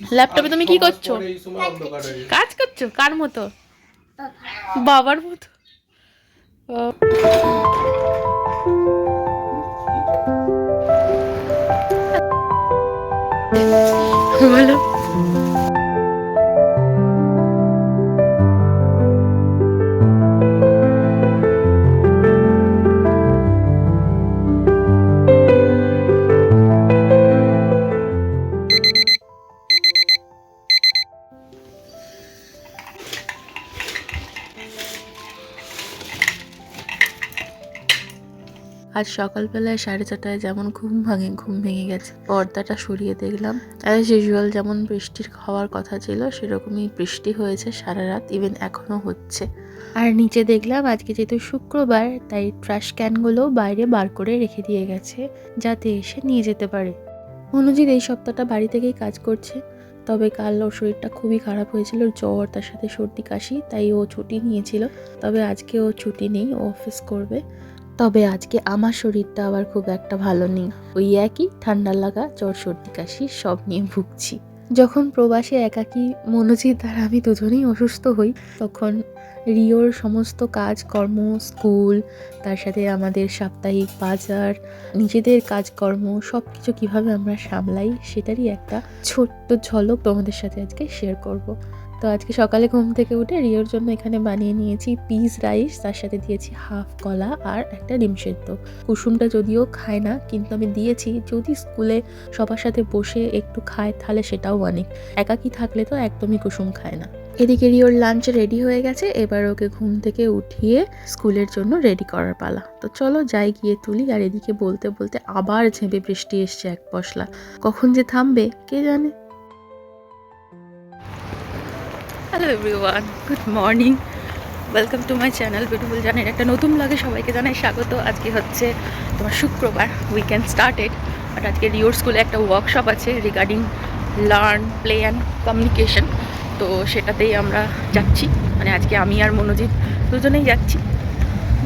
ল্যাপটপে তুমি কি করছ। কাজ করছ। কার মতো? বাবার মতো? ও। বলো আজ সকালবেলায় সাড়ে ছটায় যেমন ঘুম ভাঙে, ঘুম ভেঙে গেছে। পর্দাটা সরিয়ে দেখলাম। অ্যাজ ইউজুয়াল যেমন বৃষ্টির হওয়ার কথা ছিল, সেরকমই বৃষ্টি হয়েছে সারা রাত ইভেন এখনও হচ্ছে। আর নিচে দেখলাম আজকে যেহেতু শুক্রবার, তাই ট্রাশ ক্যানগুলো বাইরে বার করে রেখে দিয়ে গেছে, যাতে এসে নিয়ে যেতে পারে। মনোজিৎ এই সপ্তাহটা বাড়ি থেকেই কাজ করছে। তবে কাল ওর শরীরটা খুবই খারাপ হয়েছিল, জ্বর, তার সাথে সর্দি, কাশি, তাই ও ছুটি নিয়েছিল। তবে আজকে ও ছুটি নেই, ও অফিস করবে। তবে আজকে আমার শরীরটা আবার খুব একটা ভালো নেই। ওই একই ঠান্ডা লাগা, জ্বর, সর্দি, কাশি সব নিয়ে ভুগছি। যখন প্রবাসে একাকী মনোজিৎ আর আমি দুজনেই অসুস্থ হই, তখন রিওর সমস্ত কাজকর্ম, স্কুল, তার সাথে আমাদের সাপ্তাহিক বাজার, নিজেদের কাজকর্ম সব কিছু কীভাবে আমরা সামলাই, সেটারই একটা ছোট্ট ঝলক তোমাদের সাথে আজকে শেয়ার করব। তো আজকে সকালে ঘুম থেকে উঠে রিওর জন্য এখানে বানিয়ে নিয়েছি পিস রাইস, তার সাথে দিয়েছি হাফ কলা আর একটা ডিম সেদ্ধ। কুসুমটা যদিও খায় না, কিন্তু আমি দিয়েছি, যদি স্কুলে সবার সাথে বসে একটু খায় তাহলে সেটাও অনেক। একাকি থাকলে তো একদমই কুসুম খায় না। এদিকে রিওর লাঞ্চ রেডি হয়ে গেছে, এবার ওকে ঘুম থেকে উঠিয়ে স্কুলের জন্য রেডি করার পালা। তো চলো যাই গিয়ে তুলি, আর এদিকে বলতে বলতে আবার ঝেঁপে বৃষ্টি এসছে এক পশলা। কখন যে থামবে, কে জানে? Hello everyone good morning welcome to my channel beautiful জানের একটা নতুন লাগে সবাইকে জানাই স্বাগত। আজকে হচ্ছে তোমার শুক্রবার উইকেন্ড স্টার্টেড বাট আজকে রিওর স্কুলে একটা ওয়ার্কশপ আছে regarding learn play and communication তো সেটাতেই আমরা যাচ্ছি। মানে আজকে আমি আর মনোজিৎ দুজনেই যাচ্ছি।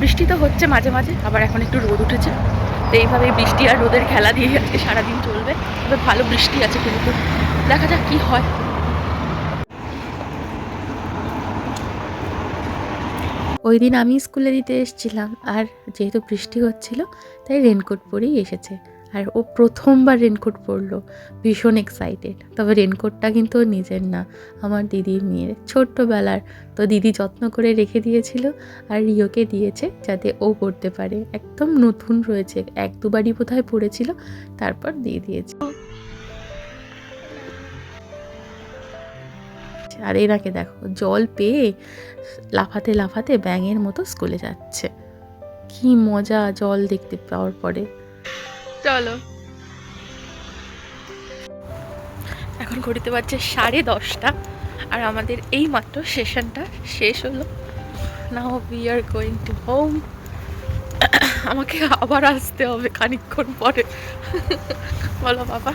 বৃষ্টি তো হচ্ছে মাঝে মাঝে, আবার এখন একটু রোদ উঠেছে। তো এইভাবে বৃষ্টি আর রোদের খেলা দিয়ে আজকে সারাদিন চলবে। তবে ভালো বৃষ্টি আছে কিন্তু। দেখা যাক কী হয়। ওই দিন আমি স্কুলে দিতে এসেছিলাম আর যেহেতু বৃষ্টি হচ্ছিল, তাই রেনকোট পরেই এসেছে। আর ও প্রথমবার রেনকোট পরলো, ভীষণ এক্সাইটেড তবে রেনকোটটা কিন্তু নিজের না, আমার দিদির মেয়ের। ছোট্টবেলার তো দিদি যত্ন করে রেখে দিয়েছিল আর রিওকে দিয়েছে যাতে ও পড়তে পারে। একদম নতুন রয়েছে, এক দুবারই বোধহয় পড়েছিল, তারপর দিয়ে দিয়েছে। আর এনাকে দেখো জল পেয়ে লাফাতে লাফাতে ব্যাঙের মতো স্কুলে যাচ্ছে। কি মজা জল দেখতে পাওয়ার পরে। চলো। এখন ঘড়িতে বাজছে সাড়ে দশটা আর আমাদের এই মাত্র সেশনটা শেষ হলো। Now we are going to home আমাকে আবার আসতে হবে খানিকক্ষণ পরে। বলো বাবা।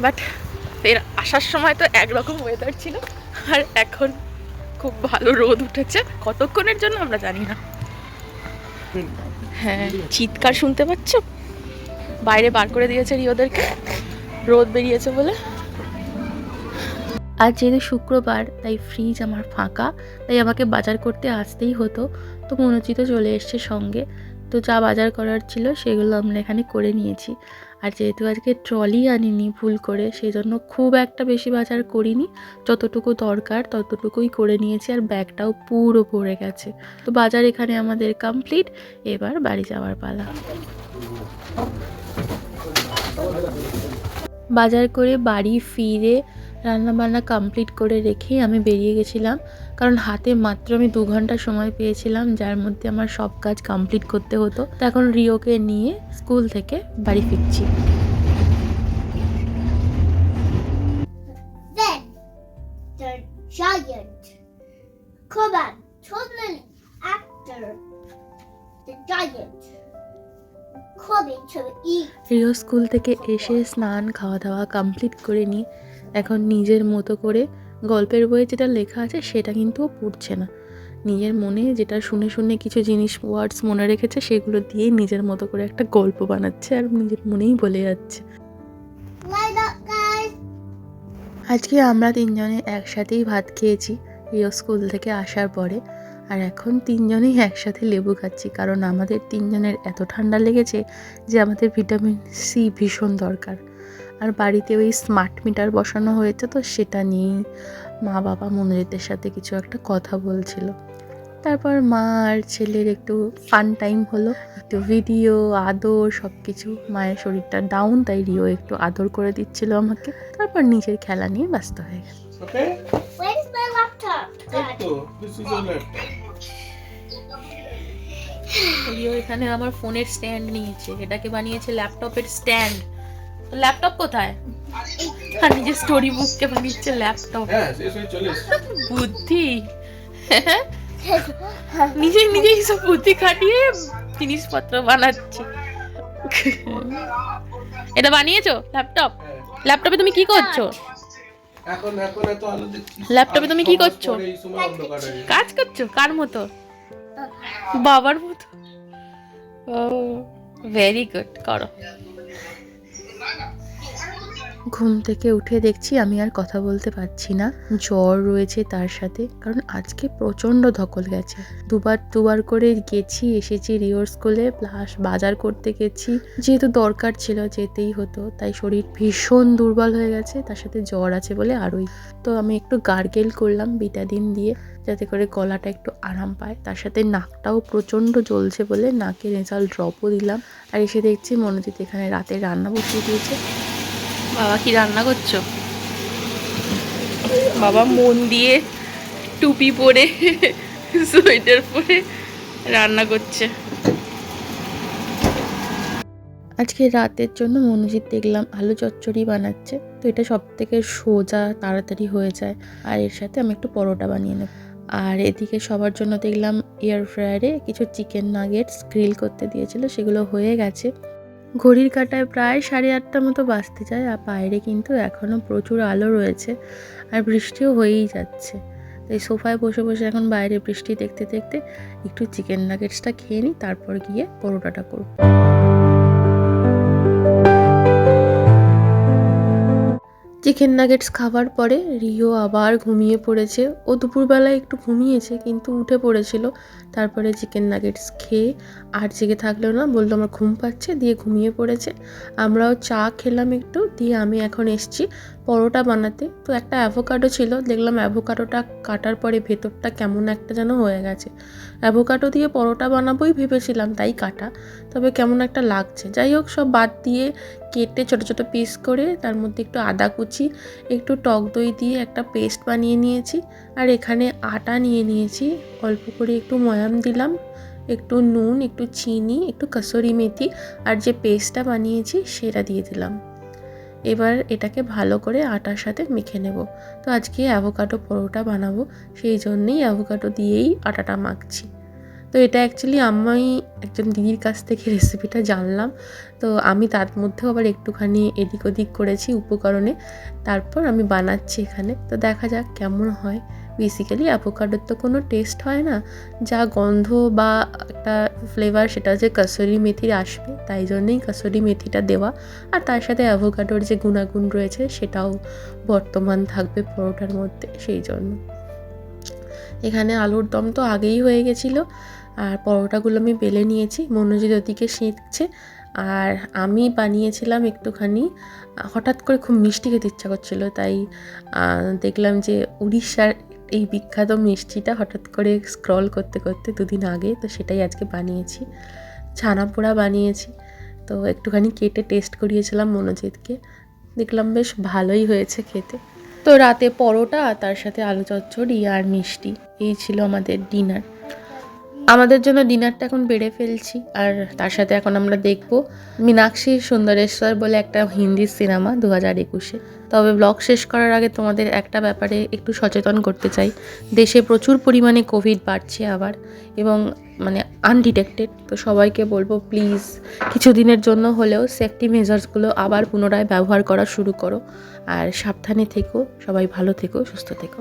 বাট এর আসার সময় তো একরকম ওয়েদার ছিল, আর এখন খুব ভালো রোদ উঠেছে। কতক্ষণের জন্য আমরা জানি না। হ্যাঁ চিৎকার শুনতে পাচ্ছ? বাইরে বার করে দিয়েছে রিওদেরকে। রোদ বেরিয়েছে বলে। আজ যেহেতু শুক্রবার, তাই ফ্রিজ আমার ফাঁকা, তাই আমাকে বাজার করতে আসতেই হতো। তো মনোজিতও চলে এসছে সঙ্গে। তো যা বাজার করার ছিল, সেগুলো আমরা এখানে করে নিয়েছি। আর যেহেতু আজকে ট্রলি আনিনি ভুল করে সেই জন্য খুব একটা বেশি বাজার করিনি। যতটুকু দরকার ততটুকুই করে নিয়েছি আর ব্যাগটাও পুরো ভরে গেছে। তো বাজার এখানে আমাদের কমপ্লিট এবার বাড়ি যাওয়ার পালা। বাজার করে বাড়ি ফিরে রান্নাবান্না কমপ্লিট করে রেখেই আমি বেরিয়ে গেছিলাম। কারণ হাতে মাত্র আমি দু ঘণ্টা সময় পেয়েছিলাম যার মধ্যে আমার সব কাজ কমপ্লিট করতে হতো। তো এখন রিওকে নিয়ে স্কুল থেকে বাড়ি ফিরছি। Giant the giant Rio school থেকে এসে স্নান খাওয়া দাওয়া কমপ্লিট করে নিয়ে এখন নিজের মতো করে গল্পের বইয়ে যেটা লেখা আছে সেটা কিন্তু ও পড়ছে না। নিজের মনে যেটা শুনে শুনে কিছু জিনিস ওয়ার্ডস মনে রেখেছে সেগুলো দিয়ে নিজের মতো করে একটা গল্প বানাচ্ছে আর নিজের মনেই বলে যাচ্ছে! আজকে আমরা তিনজনে একসাথেই ভাত খেয়েছি রিও স্কুল থেকে আসার পরে। আর এখন তিনজনেই একসাথে লেবু খাচ্ছি কারণ আমাদের তিনজনের এত ঠান্ডা লেগেছে যে আমাদের ভিটামিন সি ভীষণ দরকার। আর বাড়িতে ওই স্মার্ট মিটার বসানো হয়েছে তো সেটা নিয়ে মা বাবা মনোজিতের সাথে কিছু একটা কথা বলছিল। তারপর মা আর ছেলের একটু ফান টাইম হলো। একটু ভিডিও আদর সব কিছু মায়ের শরীরটা ডাউন তাই রিও একটু আদর করে দিচ্ছিল আমাকে। তারপর নিজের খেলা নিয়ে ব্যস্ত হয়ে গেল. রিও এখানে আমার ফোনের স্ট্যান্ড নিয়েছে। এটাকে বানিয়েছে ল্যাপটপের স্ট্যান্ড ল্যাপটপ কোথায়? আর নিজের স্টোরি বুক বুককে বানিয়েছে ল্যাপটপ বুদ্ধি। নিজে নিজেই সব বুদ্ধি খাটিয়ে জিনিসপত্র বানাচ্ছে। এটা বানিয়েছো ল্যাপটপ। ল্যাপটপে তুমি কি করছ? এখন এখন এত আলো দেখছিস ল্যাপটপে তুমি কি করছ? কাজ করছ? কার মতো? বাবার মতো? ও ভেরি গুড করো। ঘুম থেকে উঠে দেখছি আমি আর কথা বলতে পারছি না। জ্বর রয়েছে তার সাথে, কারণ আজকে প্রচণ্ড ধকল গেছে। দুবার দুবার করে গেছি, এসেছি রিওর স্কুলে, প্লাস বাজার করতে গেছি। যেহেতু দরকার ছিল যেতেই হতো, তাই শরীর ভীষণ দুর্বল হয়ে গেছে, তার সাথে জ্বর আছে বলে আরোই। তো আমি একটু গার্গেল করলাম বিটাদিন দিয়ে, যাতে করে গলাটা একটু আরাম পায়। তার সাথে নাকটাও প্রচণ্ড জ্বলছে বলে নাকে রেজাল ড্রপও দিলাম। আর এসে দেখছি মনোজিৎ এখানে রাতে রান্না বসিয়ে দিয়েছে। বাবা, কি রান্না করছ? বাবা, মন দিয়ে টুপি পরে, সোয়েটার পরে রান্না করছে। আজকে রাতের জন্য মনোজিৎ দেখলাম আলু চচ্চড়ি বানাচ্ছে, তো এটা সব থেকে সোজা, তাড়াতাড়ি হয়ে যায়। আর এর সাথে আমি একটু পরোটা বানিয়ে নেব। আর এদিকে সবার জন্য দেখলাম এয়ার ফ্রায়ারে কিছু চিকেন নাগেটস গ্রিল করতে দিয়েছিল, সেগুলো হয়ে গেছে। ঘড়ির কাঁটায় প্রায় সাড়ে আটটা মতো বাঁচতে যায়, আর বাইরে কিন্তু এখনও প্রচুর আলো রয়েছে আর বৃষ্টিও হয়েই যাচ্ছে। তাই সোফায় বসে বসে এখন বাইরে বৃষ্টি দেখতে দেখতে একটু চিকেন নাগেটসটা খেয়ে নিই, তারপর গিয়ে পরোটাটা করব। চিকেন নাগেটস খাবার পরে রিও আবার ঘুমিয়ে পড়েছে। ও দুপুরবেলায় একটু ঘুমিয়েছে, কিন্তু উঠে পড়েছিল। তারপরে চিকেন নাগেটস খেয়ে আর জেগে থাকলেও না, বলল আমার ঘুম পাচ্ছে, দিয়ে ঘুমিয়ে পড়েছে। আমরাও চা খেলাম একটু, দিয়ে আমি এখন এসছি। পরোটা বানাতে। তো একটা অ্যাভোকাডো ছিল, দেখলাম অ্যাভোকাডোটা কাটার পরে ভেতরটা কেমন একটা যেন হয়ে গেছে। অ্যাভোকাডো দিয়ে পরোটা বানাবোই ভেবেছিলাম তাই কাটা, তবে কেমন একটা লাগছে। যাই হোক, সব বাদ দিয়ে কেটে ছোট ছোট পিস করে তার মধ্যে একটু আদা কুচি, একটু টক দই দিয়ে একটা পেস্ট বানিয়ে নিয়েছি। আর এখানে আটা নিয়ে নিয়েছি। অল্প করে একটু ময়াম দিলাম, একটু নুন, একটু চিনি, একটু কাসুরি মেথি, আর যে পেস্টটা বানিয়েছি সেটা দিয়ে দিলাম। এবার এটাকে ভালো করে আটার সাথে মেখে নেব। তো আজকে অ্যাভোকাডো পরোটা বানাবো, সেই জন্যেই অ্যাভোকাডো দিয়েই আটাটা মাখছি। তো এটা অ্যাকচুয়ালি আমি একজন দিদির কাছ থেকে রেসিপিটা জানলাম। তো আমি তার মধ্যেও আবার একটুখানি এদিক ওদিক করেছি উপকরণে। তারপর আমি বানাচ্ছি এখানে। তো দেখা যাক কেমন হয়। বেসিক্যালি অ্যাভোকাডোর তো কোনো টেস্ট হয় না। যা গন্ধ বা একটা ফ্লেভার সেটা যে কাসুরি মেথির আসবে। তাই জন্যেই কাসুরি মেথিটা দেওয়া। আর তার সাথে অ্যাভোকাডোর যে গুণাগুণ রয়েছে, সেটাও বর্তমান থাকবে পরোটার মধ্যে, সেই জন্য। এখানে আলুর দম তো আগেই হয়ে গেছিল। আর পরোটাগুলো আমি বেলে নিয়েছি। মনোজিৎ ওদিকে সেঁকছে। আর আমি বানিয়েছিলাম একটুখানি, হঠাৎ করে খুব মিষ্টি খেতে ইচ্ছা করছিল। তাই দেখলাম যে উড়িষ্যার এই বিখ্যাত মিষ্টিটা হঠাৎ করে স্ক্রল করতে করতে দুদিন আগে, তো সেটাই আজকে বানিয়েছি। ছানা পোড়া বানিয়েছি। তো একটুখানি কেটে টেস্ট করিয়েছিলাম মনোজিৎকে। দেখলাম বেশ ভালোই হয়েছে খেতে। তো রাতে পরোটা তার সাথে আলু চচ্চড়ি আর মিষ্টি, এই ছিল আমাদের ডিনার আমাদের জন্য ডিনারটা এখন বেড়ে ফেলছি, আর তার সাথে এখন আমরা দেখব মীনাক্ষী সুন্দরেশ্বর বলে একটা হিন্দি সিনেমা দু হাজার একুশে। তবে ব্লগ শেষ করার আগে তোমাদের একটা ব্যাপারে একটু সচেতন করতে চাই। দেশে প্রচুর পরিমাণে কোভিড বাড়ছে আবার, এবং মানে আনডিটেক্টেড তো সবাইকে বলব প্লিজ কিছুদিনের জন্য হলেও সেফটি মেজার্সগুলো আবার পুনরায় ব্যবহার করা শুরু করো। আর সাবধানে থেকো, সবাই ভালো থেকো, সুস্থ থেকো।